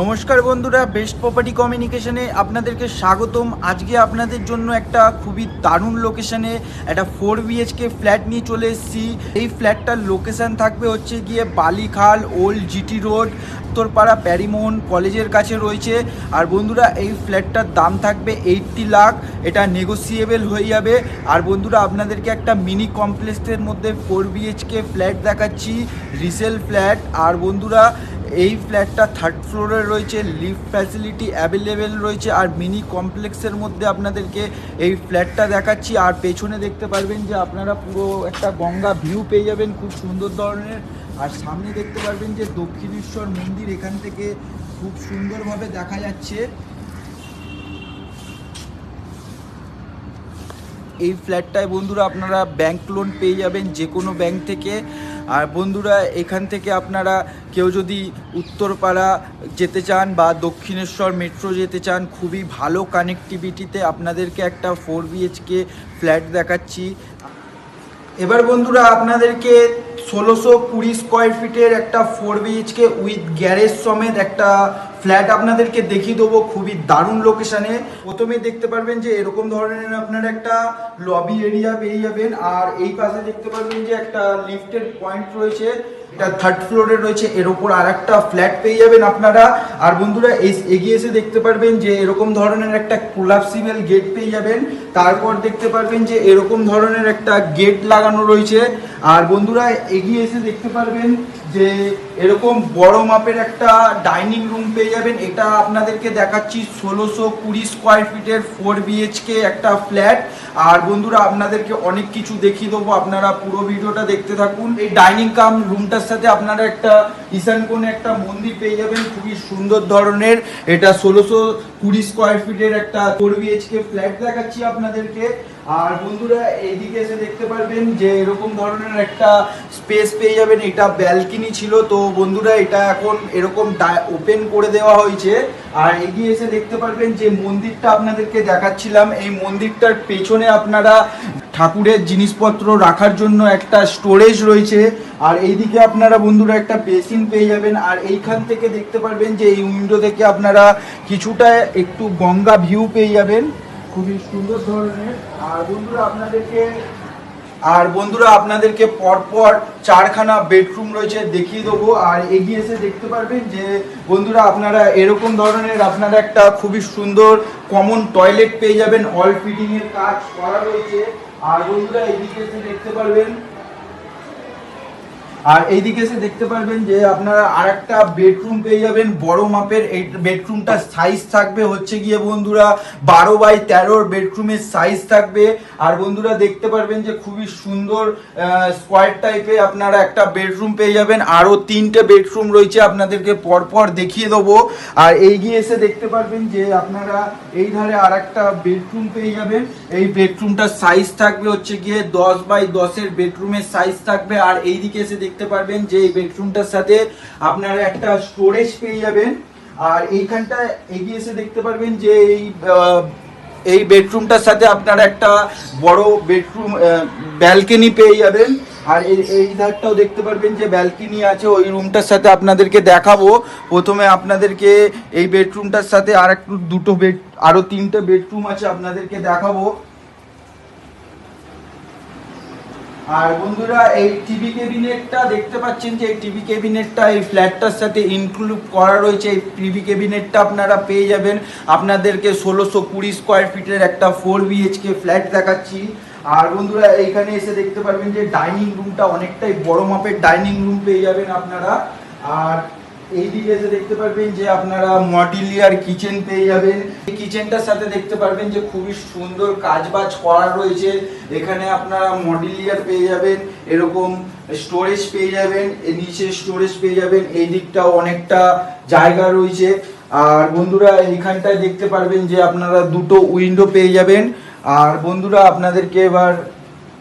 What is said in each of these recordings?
নমস্কার বন্ধুরা, best property কমিউনিকেশনে আপনাদেরকে স্বাগতম। আজকে আপনাদের জন্য একটা খুবই দারুণ লোকেশনে একটা ফোর বিএইচকে ফ্ল্যাট নিয়ে চলে এসেছি। এই ফ্ল্যাটটার লোকেশন থাকবে হচ্ছে গিয়ে Balikhal, old GT road, Uttarpara, Parimohan কলেজের কাছে রয়েছে। আর বন্ধুরা, এই ফ্ল্যাটটার দাম থাকবে এইটটি লাখ। এটা নেগোসিয়েবল হয়ে যাবে। আর বন্ধুরা, আপনাদেরকে একটা মিনি কমপ্লেক্সের মধ্যে ফোর বিএইচকে ফ্ল্যাট দেখাচ্ছি রিসেল ফ্ল্যাট আর বন্ধুরা এই ফ্ল্যাটটা থার্ড ফ্লোরে রয়েছে লিফট ফ্যাসিলিটি অ্যাভেলেবেল রয়েছে আর মিনি কমপ্লেক্সের মধ্যে আপনাদেরকে এই ফ্ল্যাটটা দেখাচ্ছি। আর পেছনে দেখতে পারবেন যে আপনারা পুরো একটা গঙ্গা ভিউ পেয়ে যাবেন খুব সুন্দর ধরনের। আর সামনে দেখতে পারবেন যে দক্ষিণেশ্বর মন্দির এখান থেকে খুব সুন্দরভাবে দেখা যাচ্ছে। এই ফ্ল্যাটটায় বন্ধুরা আপনারা ব্যাংক লোন পেয়ে যাবেন যে কোনো ব্যাংক থেকে। আর বন্ধুরা, এখান থেকে আপনারা কেউ যদি উত্তরপাড়া যেতে চান বা দক্ষিণেশ্বর মেট্রো যেতে চান, খুবই ভালো কানেকটিভিটিতে আপনাদেরকে একটা ফোর বিএইচকে ফ্ল্যাট দেখাচ্ছি। এবার বন্ধুরা, আপনাদেরকে ষোলোশো কুড়ি স্কোয়ার ফিটের একটা ফোর বিএইচকে উইথ গ্যারেজ সমেত একটা ফ্ল্যাট আপনাদেরকে দেখিয়ে দেবো খুবই দারুণ লোকেশানে প্রথমে দেখতে পারবেন যে এরকম ধরনের আপনার একটা লবি এরিয়া বেরিয়ে যাবেন। আর এই পাশে দেখতে পারবেন যে একটা লিফটের পয়েন্ট রয়েছে। এটা থার্ড ফ্লোরে রয়েছে, এর ওপর আর একটা ফ্ল্যাট পেয়ে যাবেন আপনারা। আর বন্ধুরা এগিয়ে এসে দেখতে পারবেন যে এরকম ধরনের একটা কোলাপসিবল গেট পেয়ে যাবেন। তারপর দেখতে পারবেন যে এরকম ধরনের একটা গেট লাগানো রয়েছে। আর বন্ধুরা, এগিয়ে এসে দেখতে পারবেন যে এরকম বড় মাপের একটা ডাইনিং রুম পেয়ে যাবেন। এটা আপনাদেরকে দেখাচ্ছি ষোলোশো কুড়ি স্কোয়ার ফিটের ফোর বিএইচকে একটা ফ্ল্যাট আর বন্ধুরা, আপনাদেরকে অনেক কিছু দেখিয়ে দেবো। আপনারা পুরো ভিডিওটা দেখতে থাকুন। এই ডাইনিং কাম রুমটার সাথে আপনারা একটা ঈশান কোণে একটা মন্দির পেয়ে যাবেন। খুবই সুন্দর ধরনের। এটা ষোলোশো কুড়ি স্কোয়ার ফিটের একটা ফোর বিএইচকে ফ্ল্যাট দেখাচ্ছি আপনাদেরকে। আর বন্ধুরা, এইদিকে এসে দেখতে পারবেন যে এরকম ধরনের একটা স্পেস পেয়ে যাবেন। এটা ব্যালকনি ছিল, তো বন্ধুরা, এটা এখন এরকম ওপেন করে দেওয়া হয়েছে। আর এগিয়ে এসে দেখতে পারবেন যে মন্দিরটা আপনাদেরকে দেখাচ্ছিলাম। এই মন্দিরটার পেছনে আপনারা ঠাকুরের জিনিসপত্র রাখার জন্য একটা স্টোরেজ রয়েছে। আর এইদিকে আপনারা বন্ধুরা একটা বেসিন পেয়ে যাবেন। আর এইখান থেকে দেখতে পারবেন যে এই উইন্ডো থেকে আপনারা কিছুটা একটু গঙ্গা ভিউ পেয়ে যাবেন। খুবই সুন্দর ধরনের। আর বন্ধুরা আপনাদেরকে আর বন্ধুরা আপনাদেরকে পরপর চারখানা বেডরুম রয়েছে দেখিয়ে দেবো। আর এগিয়ে এসে দেখতে পারবেন যে বন্ধুরা আপনারা এরকম ধরনের আপনারা একটা খুবই সুন্দর কমন টয়লেট পেয়ে যাবেন। অল ফিটিংয়ের কাজ করা রয়েছে। আর বন্ধুরা এদিকে এসে দেখতে পারবেন আর এইদিকে এসে দেখতে পারবেন যে আপনারা আরেকটা বেডরুম পেয়ে যাবেন। বড় মাপের এই বেডরুমটার সাইজ থাকবে হচ্ছে গিয়ে বন্ধুরা বারো বাই তেরোর বেডরুমের সাইজ থাকবে। আর বন্ধুরা দেখতে পারবেন যে খুবই সুন্দর স্কোয়ার টাইপে আপনারা একটা বেডরুম পেয়ে যাবেন। আরও তিনটে বেডরুম রয়েছে আপনাদেরকে পরপর দেখিয়ে দেবো। আর এইগিয়ে এসে দেখতে পারবেন যে আপনারা এই ধারে আর একটা বেডরুম পেয়ে যাবেন। এই বেডরুমটার সাইজ থাকবে হচ্ছে গিয়ে দশ বাই দশের বেডরুমের সাইজ থাকবে। আর এইদিকে এসে দেখতে পারবেন যে এই বেডরুমটার সাথে আপনারা একটা স্টোরেজ পেয়ে যাবেন। আর এইখানটা এগিয়ে এসে দেখতে পারবেন যে এই এই বেডরুমটার সাথে আপনারা একটা বড় বেডরুম ব্যালকনি পেয়ে যাবেন। আর এই ধারটাও দেখতে পারবেন যে ব্যালকনি আছে, ওই রুমটার সাথে আপনাদেরকে দেখাবো। প্রথমে আপনাদেরকে এই বেডরুমটার সাথে আর একটু দুটো বেড আরও তিনটে বেডরুম আছে আপনাদেরকে দেখাবো। আর বন্ধুরা, এই টিভি ক্যাবিনেটটা দেখতে পাচ্ছেন যে এই টিভি ক্যাবিনেটটা এই ফ্ল্যাটটার সাথে ইনক্লুড করা রয়েছে। এই টিভি ক্যাবিনেটটা আপনারা পেয়ে যাবেন। আপনাদেরকে ষোলোশো কুড়ি স্কোয়ার ফিটের একটা ফোর বিএইচকে ফ্ল্যাট দেখাচ্ছি। আর বন্ধুরা, এইখানে এসে দেখতে পারবেন যে ডাইনিং রুমটা অনেকটাই বড় মাপের ডাইনিং রুম পেয়ে যাবেন আপনারা। আর এই দিকে এসে দেখতে পারবেন যে আপনারা মডিউলার কিচেন পেয়ে যাবেন। এই কিচেনটার সাথে দেখতে পারবেন যে খুবই সুন্দর কাজবাজ করা রয়েছে। এখানে আপনারা মডিউলার পেয়ে যাবেন, এরকম স্টোরেজ পেয়ে যাবেন নিচে স্টোরেজ পেয়ে যাবেন, এই দিকটাও অনেকটা জায়গা রয়েছে। আর বন্ধুরা, এইখানটায় দেখতে পারবেন যে আপনারা দুটো উইন্ডো পেয়ে যাবেন। আর বন্ধুরা, আপনাদেরকে এবার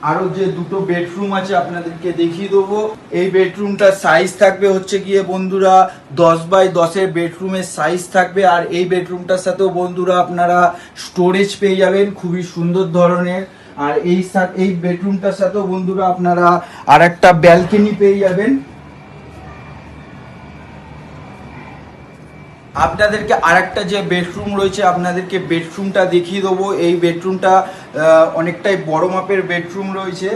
আরও যে দুটো বেডরুম আছে আপনাদেরকে দেখিয়ে দেবো। এই বেডরুমটার সাইজ থাকবে হচ্ছে গিয়ে বন্ধুরা দশ বাই দশের বেডরুমের সাইজ থাকবে। আর এই বেডরুমটার সাথেও বন্ধুরা আপনারা স্টোরেজ পেয়ে যাবেন খুবই সুন্দর ধরনের। আর এই এই বেডরুমটার সাথেও বন্ধুরা আপনারা আর একটা ব্যালকনি পেয়ে যাবেন। আপনাদেরকে আরেকটা যে বেডরুম রয়েছে, আপনাদেরকে বেডরুমটা দেখিয়ে দেবো। এই বেডরুমটা অনেকটাই বড় মাপের বেডরুম রয়েছে।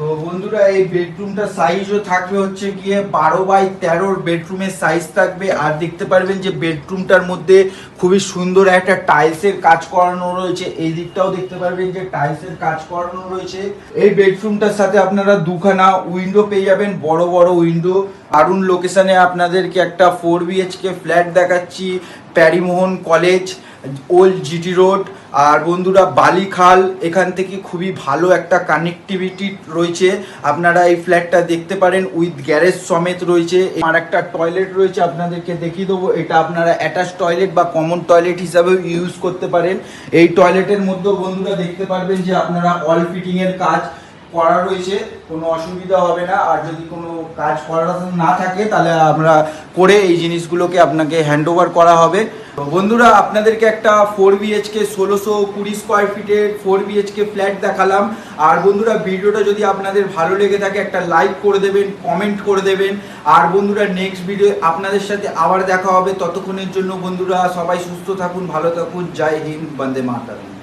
তো বন্ধুরা, এই বেডরুমটা সাইজও থাকবে হচ্ছে গিয়ে বারো বাই তেরোর বেডরুমের সাইজ থাকবে। আর দেখতে পারবেন যে বেডরুমটার মধ্যে খুবই সুন্দর একটা টাইলসের কাজ করানো রয়েছে। এই দিকটাও দেখতে পারবেন যে টাইলসের কাজ করানো রয়েছে। এই বেডরুমটার সাথে আপনারা দুখানা উইন্ডো পেয়ে যাবেন, বড় বড় উইন্ডো আরুন লোকেশনে আপনাদেরকে একটা ফোর বিএইচকে ফ্ল্যাট দেখাচ্ছি, Parimohan college old GT road আর বন্ধুরা বালিখাল এখান থেকে খুবই ভালো একটা কানেক্টিভিটি রয়েছে। আপনারা এই ফ্ল্যাটটা দেখতে পারেন উইথ গ্যারেজ সমেত রয়েছে। আর একটা টয়লেট রয়েছে, আপনাদেরকে দেখিয়ে দেবো। এটা আপনারা অ্যাটাচ টয়লেট বা কমন টয়লেট হিসাবে ইউজ করতে পারেন। এই টয়লেটের মধ্যেও বন্ধুরা দেখতে পারবেন যে আপনারা অল ফিটিংয়ের কাজ করা রয়েছে কোনো অসুবিধা হবে না। আর যদি কোনো কাজ করার না থাকে, তাহলে আমরা করে এই জিনিসগুলোকে আপনাকে হ্যান্ড করা হবে। বন্ধুরা, আপনাদেরকে একটা ফোর বিএইচকে ষোলোশো কুড়ি স্কোয়ার ফিটের ফোর বিএইচকে ফ্ল্যাট দেখালাম। আর বন্ধুরা, ভিডিওটা যদি আপনাদের ভালো লেগে থাকে, একটা লাইক করে দেবেন কমেন্ট করে দেবেন। আর বন্ধুরা নেক্সট ভিডিও আপনাদের সাথে আবার দেখা হবে। ততক্ষণের জন্য বন্ধুরা, সবাই সুস্থ থাকুন, ভালো থাকুন। জয় হিন্দ, বন্দে মাতারম।